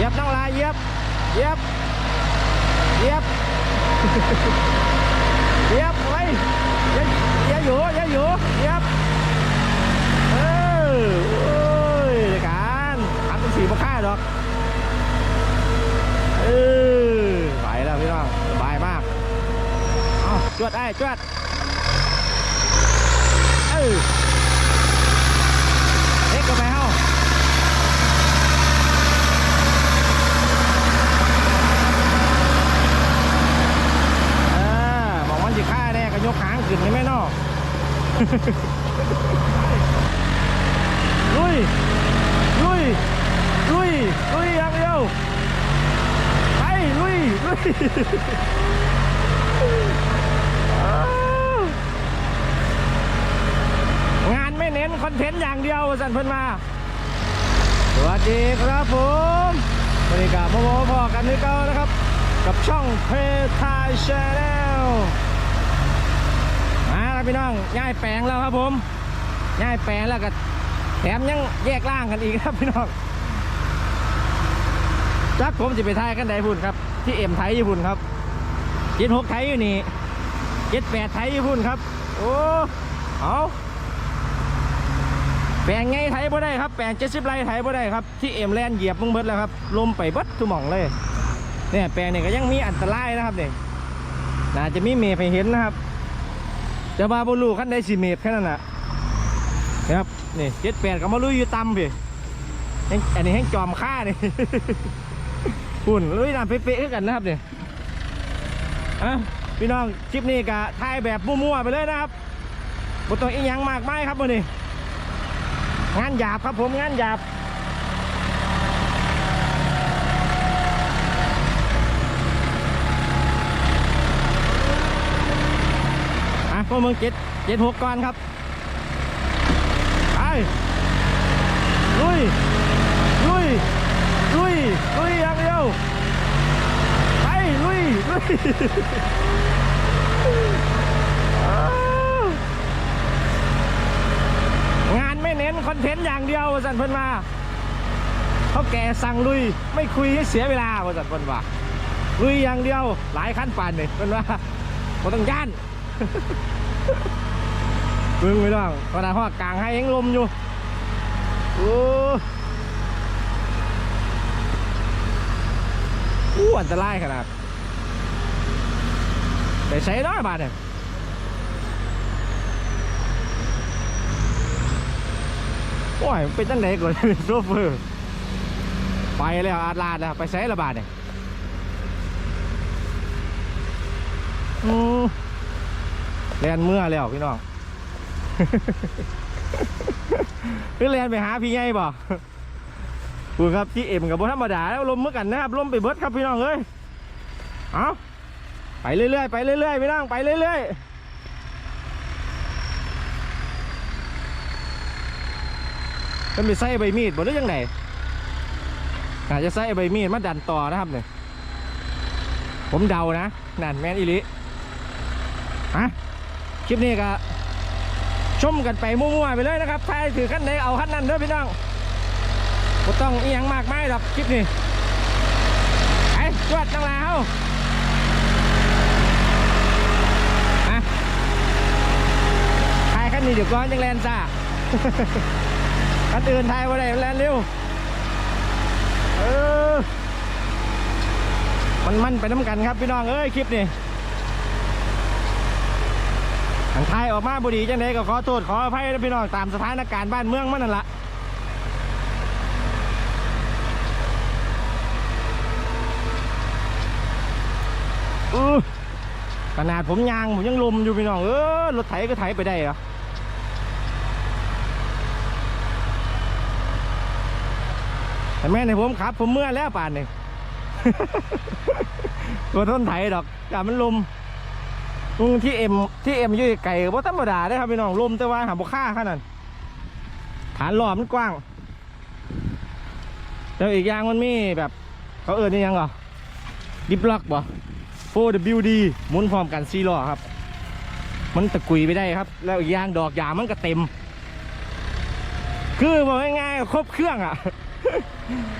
เยียบน้องลายเหยียบเหยียบเหยียบเหยียบไว้อย่าอย่าอยู่อย่าอยู่เหยียบเออโอ้ยการทำเป็นสีบ่ค่าดอกเออไปแล้วพี่น้องสบายมากเอาจวดไอ้จวดเออเล็กกันไปเฮ้า เออบอกมันสิฆ่าแน่ก็ ยกหางขึ้นนี่แม่นอลุย ลุย ลุย ลุยอย่างเดียวไปลุย ลุยงานไม่เน้นคอนเทนต์อย่างเดียวสันเพิ่นมาสวัสดีครับผมบริการมาพอกันที่เก่านะครับ กับช่องเพทายชาแนล ครับพี่น้องย้ายแปลงแล้วครับผมย้ายแปลงแล้วก็แถมยังแยกล่างกันอีกครับพี่น้องจักผมจะไปทายกันใดพุ่นครับ ที่เอ็มไทยญี่ปุ่นครับเจ็ดหกไทยอยู่นี่เจ็ดแปดไทยญี่ปุ่นครับ โอ้เอาแปลงไงไทยบ่ได้ครับแปลงเจ็ดสิบไรไทยบ่ได้ครับที่เอ็มแลนเหยียบมึงเบิดแล้วครับลมไปเบัดทุกหม่องเลยเนี่ยแปลงเนี่ยก็ยังมีอันตรายนะครับเนี่ยน่าจะมีเมฆให้เห็นนะครับ จะมาบลูขั้นได้สี่เมตรแค่นั้นน่ะนะครับนี่เจ็ดแปดก็มาลุยอยู่ต่ำพี่อันนี้แห้งจอมค่านี่หุ่นลุยน้ำเป๊ะๆกันนะครับเนี่ยอะพี่น้องคลิปนี้ก็ถ่ายแบบมั่วๆไปเลยนะครับบ่ต้องอีหยังมากมายครับวันนี้งานหยาบครับผมงานหยาบ อะพวกมึงเจ็ดเจ็ดหกก่อนครับไปลุยลุยลุยลุยอย่างเดียวไปลุยลุยงานไม่เน้นคอนเทนต์อย่างเดียวสันเพิ่นมาเขาแก่สั่งลุยไม่คุยให้เสียเวลาสันเพิ่นว่าลุยอย่างเดียวหลายขั้นปานเลยเพิ่นว่าบ่ต้องย่าน มึงไม่ต้องขนาดห้อกลางให้ยังลมอยู่โอ้อู้อันตรายขนาดไปใช้น้อยบาทเนี่ยโอ้ยเป็นตั้งไหนก่อนโซเฟอร์ไปแล้วอาลาดแล้วไปใช้ละบาทเนี่ยโอ้ แลนเมื่อแล้วพี่น้องคือแลนไปหาพี่ใหญ่บ่คุณครับที่เอ็มกับบธรรมดาแล้วลมเมื่อกันนะครับลมไปเบิดครับพี่น้องเอ้ยเอาไปเรื่อยๆไปเรื่อยๆพี่น้องไปเรื่อยๆก็ไปใส่ใบมีดบ่หรือยังไงอาจจะใส่ใบมีดมาดันต่อนะครับเนี่ยผมเดานะนั่นแมนอิลิฮะ คลิปนี้ก็ชมกันไปมั่วๆไปเลยนะครับใครถือขั้นไหนเอาขั้นนั้นเด้อพี่น้องก็ต้องเอียงมากมายหรอกคลิปนี้ไอ้จวดตั้งลาเฮาอะทายขั้นนี้เดี๋ยวก่อนยังแลนซ่าขั้นอื่นทายว่าได้แลนเร็วเออมันมันไปน้ำกันครับพี่น้องเอ้ยคลิปนี้ ทางไทยออกมาบุดีจังไดก็ขอโทษขออภัยนะพี่น้องตามสถานการณ์บ้านเมืองมันนั่นละอขนาดผมยางผมยังลมอยู่พี่น้องเออรถไถก็ไถไปได้เหรอแต่แม่ในผมขับ ผมเมื่อแล้วป่านนี่ตัวต้นไถดอกแต่มันลม อืมที่เอ็มที่เอ็มยู่ไก่ก็บ่ธรรมดาได้ครับพี่น้องลมแต่ว่าหาบุค่าขนาดฐานหลอมันกว้าง แล้วอีกอย่างมันมีแบบ เขาเอิญนี่ยังเหรอดิบล็อกบ่ 4WD หมุนพร้อมกันซีล้อครับ มันตะกุยไปได้ครับ แล้วอีกอย่างดอกยามันก็เต็ม คือบอกง่ายๆครบเครื่องอะ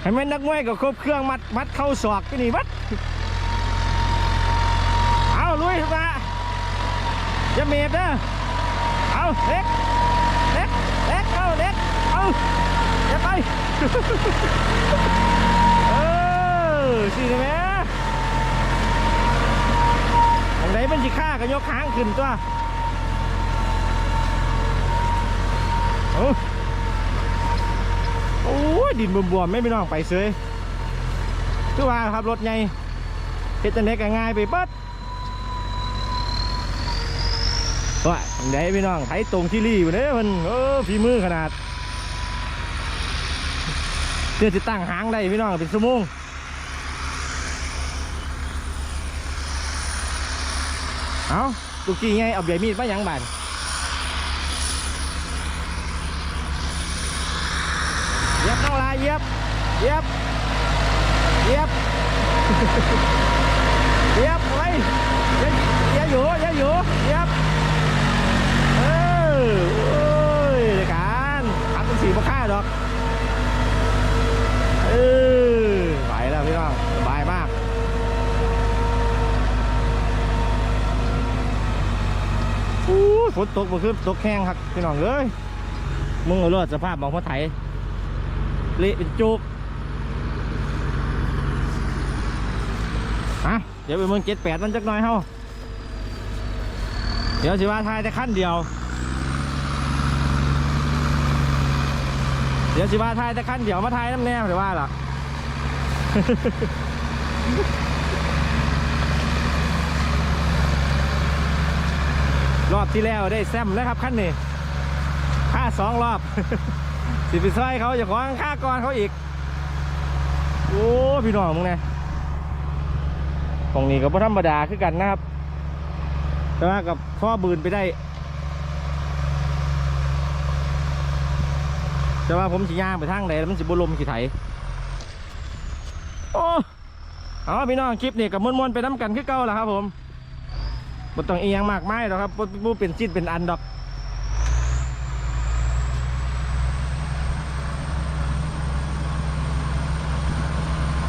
ให้แม่นนักมวยก็ครบเครื่องมัดมัดเข้าศอกที่นี่มัด เอาลุยทุกท่า อย่าเมดเด้อเอาเด็กเด็กเด็กเอาเด็กเอาอย่าไปเออสิได้ไหมอันไหนมันจิฆ่าก็ยกหางขึ้นตัวเอาโอ้ยดินบวมๆไม่พี่น้องไปเสยคือว่าครับรถไงเฮ็ดจังได๋ก็ง่ายไปเบิด ว่าอันไหนพี่น้องไถตรงที่รี่อยู่เด้มันเออฝีมือขนาดเพื่อจะตั้งหางได้พี่น้องเป็นชั่วโมงเอาตุกี้ไงเอาใบมีดมาหยังบานเย็บน้องลายเย็บเย็บเย็บเย็บไว้อย่าอย่าอยู่อย่าอยู่เหย็บเออโอ้ยเดี๋ยวการทำเป็นสีมาค่าดอกเออไปแล้วพี่น้องสบายมากอู้ยฝ นตกมาขึ้นตกแห้งครับพี่น้องเอ้ยมึงเอาเลือดสภาพมองพ่อไถเละเป็นจุกฮะเดี๋ยวไปมืองเจ็ดแปดมันจักหน่อยเฮาเดี๋ยวสิว่าทายแต่ขั้นเดียว เดี๋ยวสิว่าทายแต่ขั้นเดียวมาทายน้ำแนวเดี๋ยวว่าล่ะ รอบที่แล้วได้แซมแล้วครับขั้นนี้ค่าสองรอบ สิไปซอยเขาจะขอค่าก่อนเขาอีก โอ้พี่น้องมึงไงตรงนี้ก็บ่ธรรมดาคือกันนะครับ แต่ว่ากับพ่อบืนไปได้ แต่ว่าผมสิย่างไปทางไหนแล้วมันสิบุลมขี่ไถโอ้เอาพี่น้องคลิปนี้กับมวนๆไปน้ำกันคือเก่าแหละครับผม บ่ต้องเอียงมากมายหรอกครับบ่บ่เป็นชิ้นเป็นอันดอก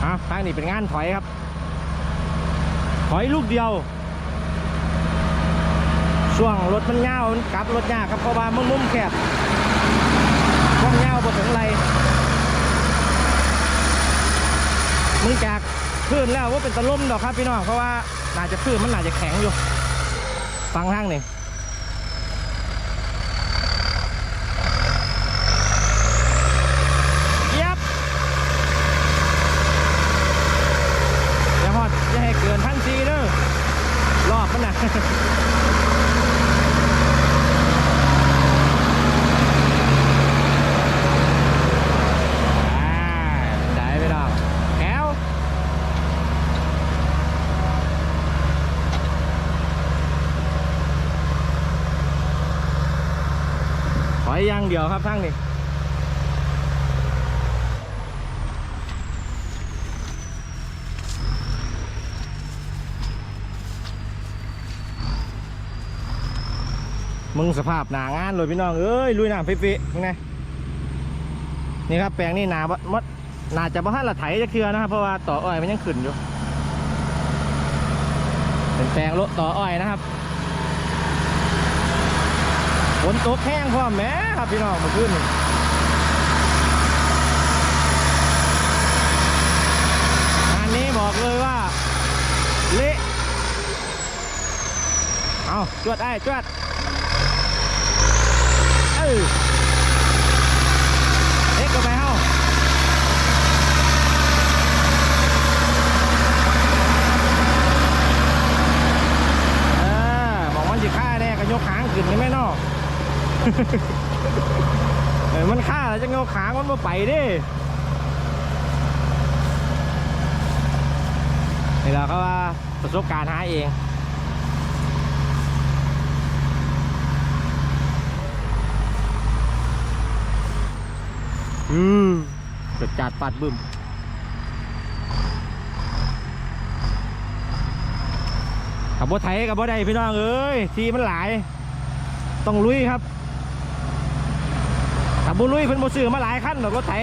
อะทางนี้เป็นงานถอยครับ ถอยลูกเดียว ช่วงรถมันเงามันกลับรถยากครับเพราะว่ามันมุมแคบช่วงเงาบนถึงไรมึงจากคลื่นแล้วว่าเป็นตะลุ่มดอกครับพี่น้องเพราะว่าน่าจะคลื่นมันน่าจะแข็งอยู่ ฟังห้างหนึ่งย็บ อย่าฮอดอย่าให้เกินพันซีเด้อรอบมันนะ อ่าได้ไปดอกแก้วถอยอย่าง เดียวครับทั้งนี้มึงสภาพหนางานเลยพี่น้องเอ้ยลุยน้ำเป๊ะๆมึงไงนี่ครับแปลงนี่หนาบ่มดน่าจะบ่ทันละไถจะเคลือนะครับเพราะว่าต่ออ้อยมันยังขึ้นอยู่เป็นแปลงโลต่ออ้อยนะครับ ฝนตกแห้งพ่อมแหมครับพี่น้องเมื่อคืนนี่งานนี้บอกเลยว่า เละ เอาจวดได้จวด เออเอ็กก็ไปเฮาเออบอกมันสิฆ่าแน่ก็ยกหางขึ้นยังไม่นอก เออมันฆ่าแล้วจะยกหาง มันมาไปดินี่แหละเขาว่าประสบการณ์หาเองอืมจัดจัดปัดบึ้มขับรถไถกับรถใดพี่น้องเอ้ยทีมันหลาย ต้องลุยครับ บบุลุยเพิ่นบ่ซื้อมาหลายคันหรอกรถไถ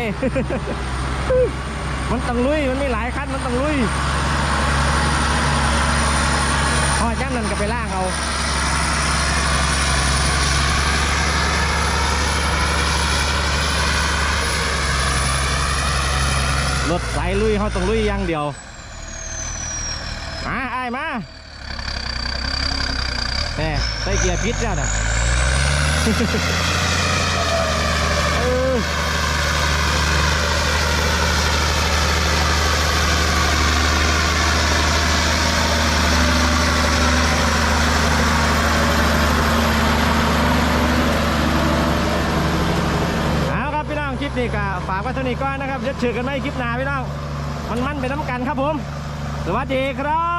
มันต้องลุยมันมีหลายคันมันต้องลุยพอย่ำนั่นก็ไปล่างเอารถสายลุยเขาต้องลุยอย่างเดียว มาไอ้ายมาแน่ใส่เกียร์พิษแล้วนะ เออเอาครับพี่น้องคลิปนี้ก็ฝากไว้ เท่านี้ก่อนนะครับจะเฉือกันไหม่คลิปหน้าพี่น้องมันมันๆไปน้ำกันครับผม สวัสดีครับ